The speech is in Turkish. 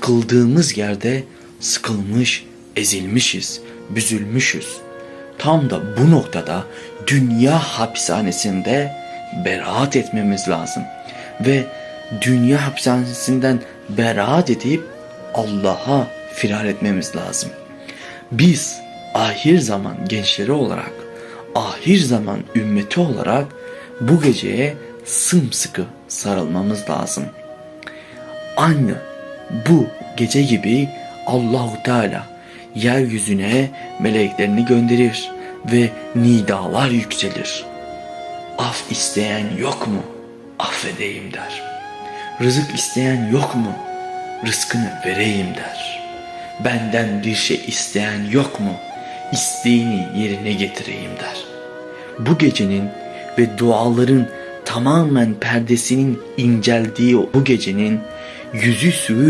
sıkıldığımız yerde sıkılmış, ezilmişiz, büzülmüşüz. Tam da bu noktada dünya hapishanesinde beraat etmemiz lazım. Ve dünya hapishanesinden beraat edip Allah'a firar etmemiz lazım. Biz ahir zaman gençleri olarak, ahir zaman ümmeti olarak bu geceye sımsıkı sarılmamız lazım. Aynı bu gece gibi Allahu Teala yeryüzüne meleklerini gönderir ve nidalar yükselir. Af isteyen yok mu? Affedeyim der. Rızık isteyen yok mu? Rızkını vereyim der. Benden bir şey isteyen yok mu? İsteğini yerine getireyim der. Bu gecenin ve duaların tamamen perdesinin inceldiği bu gecenin yüzü suyu